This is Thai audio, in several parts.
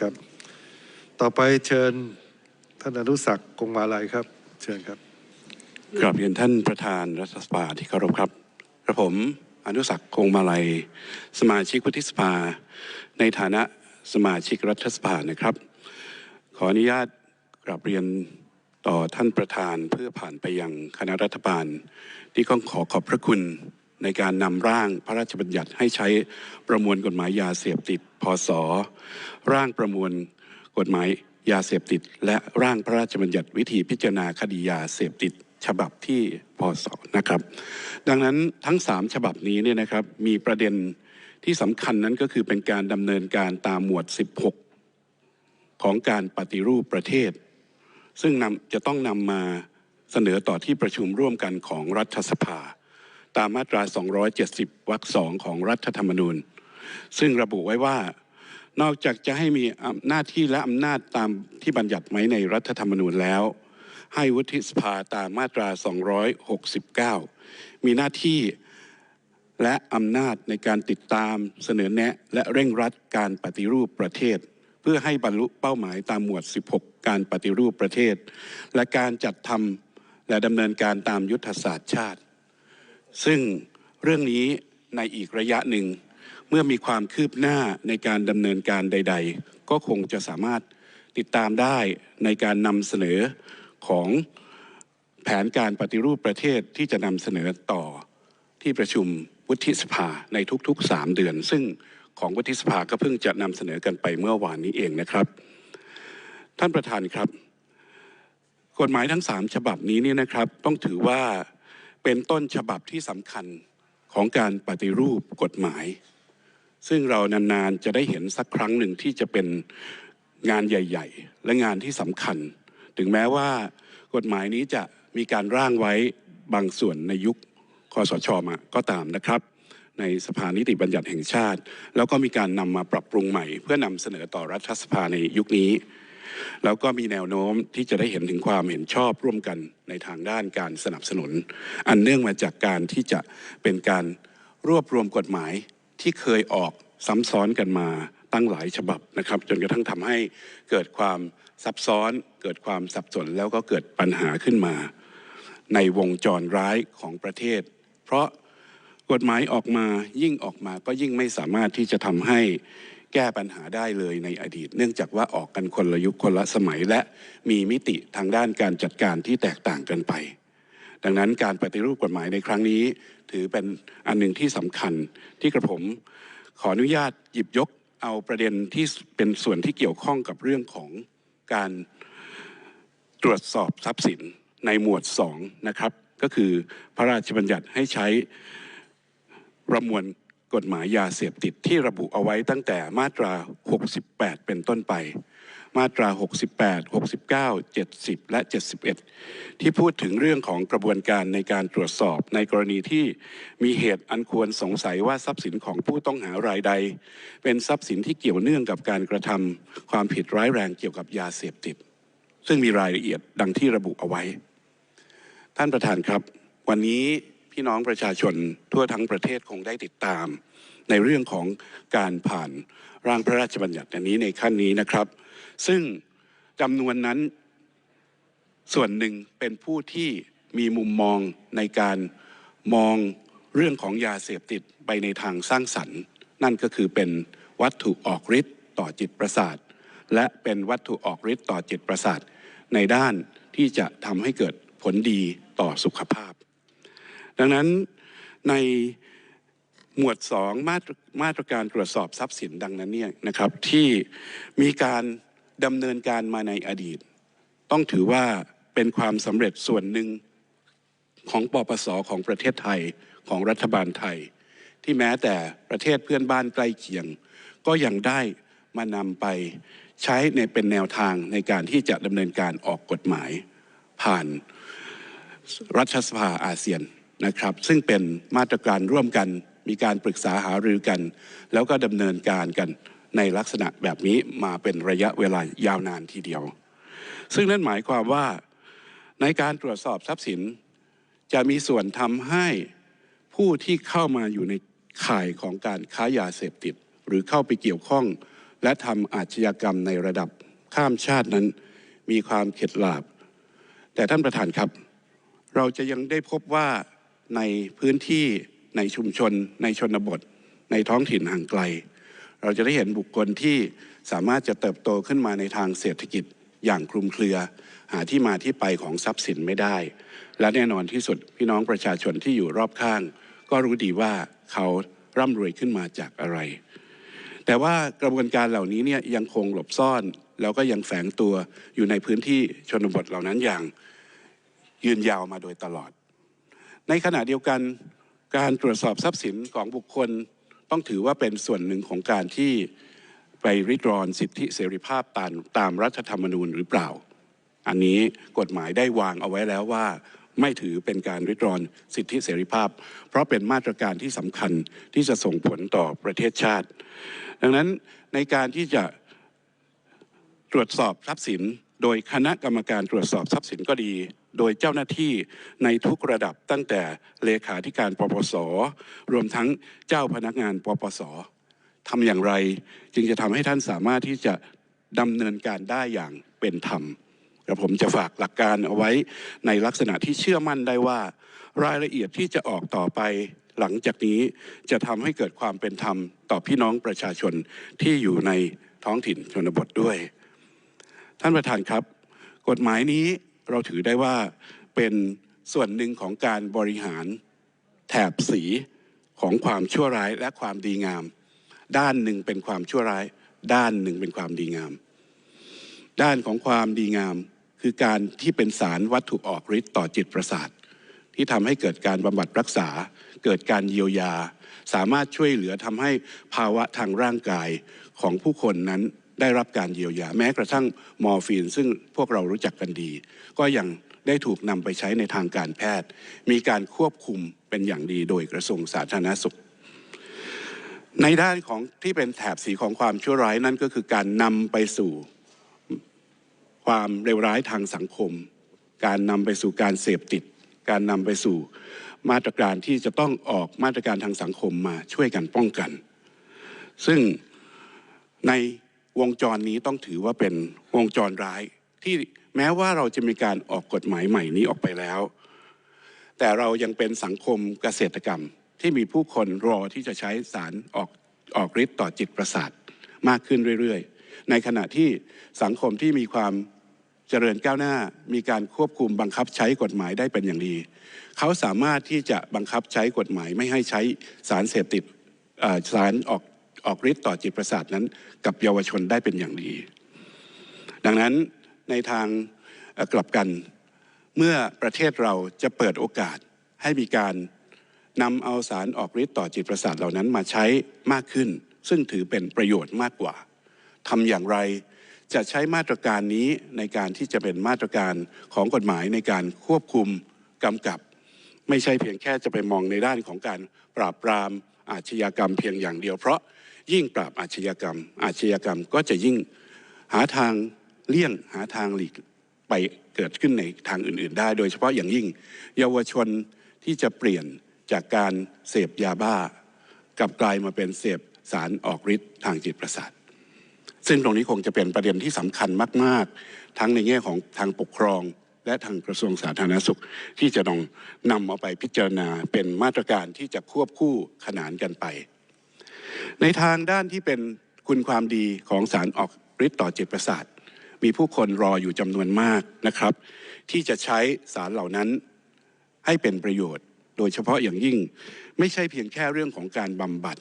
ครับ ต่อไปเชิญท่านอนุศักดิ์กงมาลัยครับ เชิญครับกราบเรียนท่านประธานรัฐสภาที่เคารพครับกระผมอนุสักดิ์คงมาลัย สมาชิกวุฒิสภา ในฐานะสมาชิกรัฐสภานะครับ ขออนุญาตกราบเรียนต่อท่านประธานเพื่อผ่านไปยังคณะรัฐบาล ที่ก็ขอขอบพระคุณ ในการนำร่างพระราชบัญญัติให้ใช้ประมวลกฎหมายยาเสพติดพศร่างประมวลกฎหมายยาเสพติด และร่างพระราชบัญญัติวิธีพิจารณาคดียาเสพติดฉบับที่พศนะครับ ดังนั้นทั้ง 3 ฉบับนี้เนี่ยนะครับมีประเด็นที่สำคัญนั้นก็คือเป็นการดำเนินการตามหมวด 16 ของการปฏิรูปประเทศ ซึ่งนำจะต้องนำมาเสนอต่อที่ประชุมร่วมกันของรัฐสภา ตามมาตรา 270 วรรคสองของรัฐธรรมนูญ ซึ่งระบุไว้ว่านอกจากจะให้มีอำหน้าที่และอำนาจตามที่บัญญัติไว้ในรัฐธรรมนูญแล้ว ให้วุฒิสภาตามมาตรา 269 มีหน้าที่และอำนาจในการติดตามเสนอแนะและเร่งรัดการปฏิรูปประเทศ เพื่อให้บรรลุเป้าหมายตามหมวด 16 การปฏิรูปประเทศ และการจัดทำและดำเนินการตามยุทธศาสตร์ชาติ ซึ่งเรื่องนี้ในอีกระยะหนึ่ง เมื่อมีความคืบหน้าในการดำเนินการใด ๆ ก็คงจะสามารถติดตามได้ในการนำเสนอของแผนการปฏิรูปประเทศที่จะนำเสนอต่อที่ประชุมวุฒิสภาในทุกๆ 3 เดือน ซึ่งของวุฒิสภาก็เพิ่งจะนำเสนอกันไปเมื่อวานนี้เองนะครับ ท่านประธานครับ กฎหมายทั้ง 3 ฉบับนี้เนี่ยนะครับ ต้องถือว่า เป็นต้นฉบับที่สำคัญของการปฏิรูปกฎหมาย ซึ่งเรานานๆจะได้เห็นสักครั้งหนึ่งที่จะเป็นงานใหญ่ ๆ และงานที่สำคัญ ถึงแม้ว่ากฎหมายนี้จะมีการร่างไว้บางส่วนในยุคคอสชมาก็ตามนะครับ ในสภานิติบัญญัติแห่งชาติ แล้วก็มีการนำมาปรับปรุงใหม่ เพื่อนำเสนอต่อรัฐสภาในยุคนี้ แล้วก็มีแนวโน้มที่จะได้เห็นถึงความเห็นชอบร่วมกันในทางด้านการสนับสนุน อันเนื่องมาจากการที่จะเป็นการรวบรวมกฎหมายที่เคยออกซ้ำซ้อนกันมาตั้งหลายฉบับนะครับ จนกระทั่งทำให้เกิดความซับซ้อน เกิดความสับสนแล้วก็เกิดปัญหาขึ้นมา ในวงจรร้ายของประเทศ เพราะกฎหมายออกมายิ่งออกมาก็ยิ่งไม่สามารถที่จะทำให้ แก้ปัญหาได้เลยในอดีต เนื่องจากว่าออกกันคนละยุคคนละสมัยและมีมิติทางด้านการจัดการที่แตกต่างกันไป ดังนั้นการปฏิรูปกฎหมายในครั้งนี้ ถือเป็นอันหนึ่งที่สำคัญที่กระผมขออนุญาตหยิบยกเอาประเด็นที่เป็นส่วนที่เกี่ยวข้องกับเรื่องของการตรวจสอบทรัพย์สินในหมวด 2 นะครับ ก็คือพระราชบัญญัติให้ใช้ประมวล กฎหมายยาเสพติดที่ระบุเอาไว้ตั้งแต่มาตรา 68 เป็นต้นไป มาตรา 68 69 70 และ 71 ที่พูดถึงเรื่องของกระบวนการในการตรวจสอบในกรณีที่มีเหตุอันควรสงสัยว่าทรัพย์สินของผู้ต้องหารายใด เป็นทรัพย์สินที่เกี่ยวเนื่องกับการกระทำความผิดร้ายแรงเกี่ยวกับยาเสพติด ซึ่งมีรายละเอียดดังที่ระบุเอาไว้ ท่านประธานครับ วันนี้ พี่น้องประชาชนทั่วทั้งประเทศคงได้ติดตาม ในเรื่องของการผ่านร่างพระราชบัญญัติอันนี้ในขั้นนี้นะครับ ซึ่งจำนวนนั้นส่วนหนึ่งเป็นผู้ที่มีมุมมองในการมองเรื่องของยาเสพติดไปในทางสร้างสรรค์ นั่นก็คือเป็นวัตถุออกฤทธิ์ต่อจิตประสาท และเป็นวัตถุออกฤทธิ์ต่อจิตประสาท ในด้านที่จะทำให้เกิดผลดีต่อสุขภาพ ดังนั้นในหมวด2มาตรมาตรการตรวจสอบทรัพย์สินดังนั้นเนี่ยนะครับที่มีการดำเนินการมาในอดีต ต้องถือว่าเป็นความสำเร็จส่วนหนึ่งของปปสของประเทศไทยของรัฐบาลไทย ที่แม้แต่ประเทศเพื่อนบ้านใกล้เคียง ก็ยังได้มานำไปใช้ในเป็นแนวทางในการที่จะดำเนินการออกกฎหมาย ผ่านรัฐสภาอาเซียน นะครับ ซึ่งเป็นมาตรการร่วมกัน มีการปรึกษาหารือกัน แล้วก็ดำเนินการกันในลักษณะแบบนี้มาเป็นระยะเวลายาวนานทีเดียว ซึ่งนั่นหมายความว่าในการตรวจสอบทรัพย์สิน จะมีส่วนทำให้ผู้ที่เข้ามาอยู่ในข่ายของการค้ายาเสพติด หรือเข้าไปเกี่ยวข้อง และทำอาชญากรรมในระดับข้ามชาตินั้น มีความเข็ดหลาบ แต่ท่านประธานครับ เราจะยังได้พบว่า ในพื้นที่ในชุมชน ในชนบท ในท้องถิ่นห่างไกล เราจะได้เห็นบุคคลที่สามารถจะเติบโตขึ้นมาในทางเศรษฐกิจอย่างคลุมเครือ หาที่มาที่ไปของทรัพย์สินไม่ได้ และแน่นอนที่สุดพี่น้องประชาชนที่อยู่รอบข้าง ก็รู้ดีว่าเขาร่ำรวยขึ้นมาจากอะไร แต่ว่ากระบวนการเหล่านี้เนี่ยยังคงหลบซ่อน แล้วก็ยังแฝงตัวอยู่ในพื้นที่ชนบทเหล่านั้นอย่างยืนยาวมาโดยตลอด ในขณะเดียวกันการตรวจสอบทรัพย์สินของบุคคล ต้องถือว่าเป็นส่วนหนึ่งของการที่ไปริดรอนสิทธิเสรีภาพตามตามรัฐธรรมนูญหรือเปล่า อันนี้กฎหมายได้วางเอาไว้แล้วว่า ไม่ถือเป็นการริดรอนสิทธิเสรีภาพ เพราะเป็นมาตรการที่สำคัญที่จะส่งผลต่อประเทศชาติ ดังนั้นในการที่จะตรวจสอบทรัพย์สิน โดยคณะกรรมการตรวจสอบทรัพย์สินก็ดีโดยเจ้าหน้าที่ในทุกระดับตั้งแต่เลขาธิการปปส รวมทั้งเจ้าพนักงานปปสทำอย่างไร จึงจะทำให้ท่านสามารถที่จะดำเนินการได้อย่างเป็นธรรมกระผมจะฝากหลักการเอาไว้ในลักษณะที่เชื่อมั่นได้ว่า รายละเอียดที่จะออกต่อไปหลังจากนี้จะทำให้เกิดความเป็นธรรมต่อพี่น้องประชาชนที่อยู่ในท้องถิ่นชนบทด้วย ท่านประธานครับ กฎหมายนี้ เราถือได้ว่าเป็นส่วนหนึ่งของการบริหารแถบสีของความชั่วร้ายและความดีงาม ด้านหนึ่งเป็นความชั่วร้าย ด้านหนึ่งเป็นความดีงาม ด้านของความดีงาม คือการที่เป็นสารวัตถุออกฤทธิ์ต่อจิตประสาท ที่ทำให้เกิดการบำบัดรักษา เกิดการเยียวยา สามารถช่วยเหลือทำให้ภาวะทางร่างกายของผู้คนนั้น ได้รับการเยียวยาแม้กระทั่งมอร์ฟีน ซึ่งพวกเรารู้จักกันดี ก็ยังได้ถูกนำไปใช้ในทางการแพทย์ มีการควบคุมเป็นอย่างดีโดยกระทรวงสาธารณสุข ในด้านของที่เป็นแถบสีของความชั่วร้ายนั่นก็คือการนำไปสู่ความเลวร้ายทางสังคม การนำไปสู่การเสพติด การนำไปสู่มาตรการที่จะต้องออกมาตรการทางสังคมมาช่วยกันป้องกัน ซึ่งใน วงจรนี้ต้องถือว่าเป็นวงจรร้าย ที่แม้ว่าเราจะมีการออกกฎหมายใหม่นี้ออกไปแล้ว แต่เรายังเป็นสังคมเกษตรกรรม ที่มีผู้คนรอที่จะใช้สารออกออกฤทธิ์ต่อจิตประสาทมากขึ้นเรื่อยๆ ในขณะที่สังคมที่มีความเจริญก้าวหน้ามีการควบคุมบังคับใช้กฎหมายได้เป็นอย่างดี เขาสามารถที่จะบังคับใช้กฎหมายไม่ให้ใช้สารเสพติดสารออก ออกฤทธิ์ต่อจิตประสาทนั้น กับเยาวชนได้เป็นอย่างดี ดังนั้นในทางกลับกันเมื่อประเทศเราจะเปิดโอกาสให้มีการนำเอาสารออกฤทธิ์ต่อจิตประสาทเหล่านั้นมาใช้มากขึ้น ซึ่งถือเป็นประโยชน์มากกว่าทำอย่างไรจะใช้มาตรการนี้ในการที่จะเป็นมาตรการของกฎหมายในการควบคุมกำกับ ไม่ใช่เพียงแค่จะไปมองในด้านของการปราบปรามอาชญากรรมเพียงอย่างเดียว เพราะ ยิ่งปราบอาชญากรรม อาชญากรรมก็จะยิ่งหาทางเลี่ยงหาทางหลีกไปเกิดขึ้นในทางอื่น ๆ ได้ โดยเฉพาะอย่างยิ่ง เยาวชนที่จะเปลี่ยนจากการเสพยาบ้า กลับกลายมาเป็นเสพสารออกฤทธิ์ทางจิตประสาท ซึ่งตรงนี้คงจะเป็นประเด็นที่สำคัญมาก ๆ ทั้งในแง่ของทางปกครอง และทางกระทรวงสาธารณสุขที่จะต้องนำเอาไปพิจารณาเป็นมาตรการที่จะควบคู่ขนานกันไป ในทางด้านที่เป็นคุณความดีของสารออกฤทธิ์ต่อจิตประสาท มีผู้คนรออยู่จำนวนมากนะครับ ที่จะใช้สารเหล่านั้นให้เป็นประโยชน์ โดยเฉพาะอย่างยิ่งไม่ใช่เพียงแค่เรื่องของการบำบัด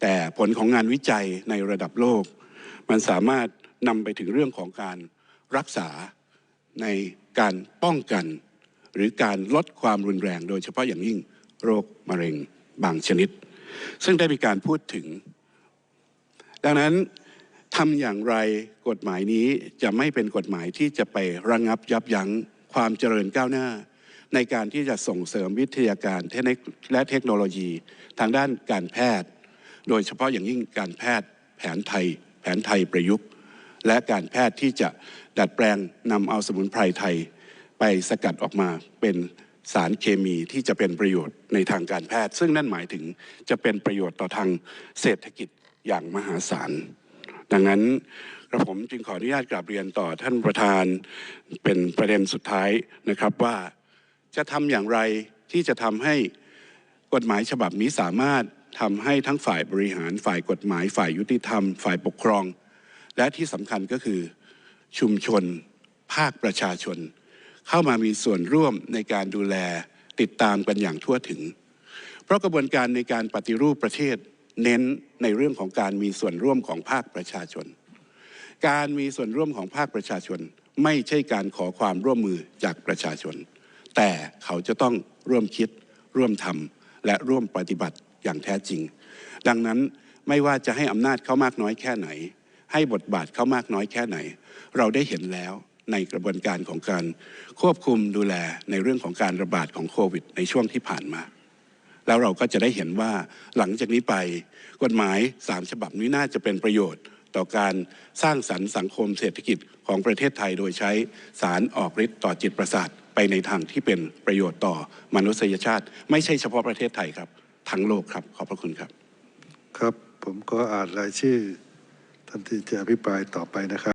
แต่ผลของงานวิจัยในระดับโลก มันสามารถนำไปถึงเรื่องของการรักษาในการป้องกัน หรือการลดความรุนแรง โดยเฉพาะอย่างยิ่งโรคมะเร็งบางชนิด ซึ่งได้มีการพูดถึง ดังนั้นทำอย่างไรกฎหมายนี้จะไม่เป็นกฎหมายที่จะไประงับยับยั้งความเจริญก้าวหน้า ในการที่จะส่งเสริมวิทยาการเทคนิคและเทคโนโลยี ทางด้านการแพทย์ โดยเฉพาะอย่างยิ่งการแพทย์แผนไทย แผนไทยประยุกต์ และการแพทย์ที่จะดัดแปลงนำเอาสมุนไพรไทย ไปสกัดออกมาเป็น สารเคมีที่จะเป็นประโยชน์ในทางการแพทย์ ซึ่งนั่นหมายถึงจะเป็นประโยชน์ต่อทางเศรษฐกิจอย่างมหาศาล ดังนั้นกระผมจึงขออนุญาตกราบเรียนต่อท่านประธานเป็นประเด็นสุดท้ายนะครับว่าจะทำอย่างไรที่จะทำให้กฎหมายฉบับนี้สามารถทำให้ทั้งฝ่ายบริหารฝ่ายกฎหมาย ฝ่ายยุติธรรม ฝ่ายปกครอง และที่สำคัญก็คือชุมชน ภาคประชาชน เข้ามามีส่วนร่วมในการดูแลติดตามกันอย่างทั่วถึง เพราะกระบวนการในการปฏิรูปประเทศเน้นในเรื่องของการมีส่วนร่วมของภาคประชาชน การมีส่วนร่วมของภาคประชาชน ไม่ใช่การขอความร่วมมือจากประชาชน แต่เขาจะต้องร่วมคิด ร่วมทำและร่วมปฏิบัติอย่างแท้จริง ดังนั้นไม่ว่าจะให้อำนาจเขามากน้อยแค่ไหน ให้บทบาทเขามากน้อยแค่ไหน เราได้เห็นแล้ว ในกระบวนการของการควบคุมดูแลในเรื่องของการระบาดของโควิด ในช่วงที่ผ่านมา แล้วเราก็จะได้เห็นว่าหลังจากนี้ไปกฎหมายสามฉบับนี้น่าจะเป็นประโยชน์ต่อการสร้างสรรค์สังคมเศรษฐกิจของประเทศไทยโดยใช้สารออกฤทธิ์ต่อจิตประสาทไปในทางที่เป็นประโยชน์ต่อมนุษยชาติ ไม่ใช่เฉพาะประเทศไทยครับ ทั้งโลกครับ ขอบพระคุณครับ ครับผมก็อ่านรายชื่อท่านที่จะอภิปรายต่อไปนะครับ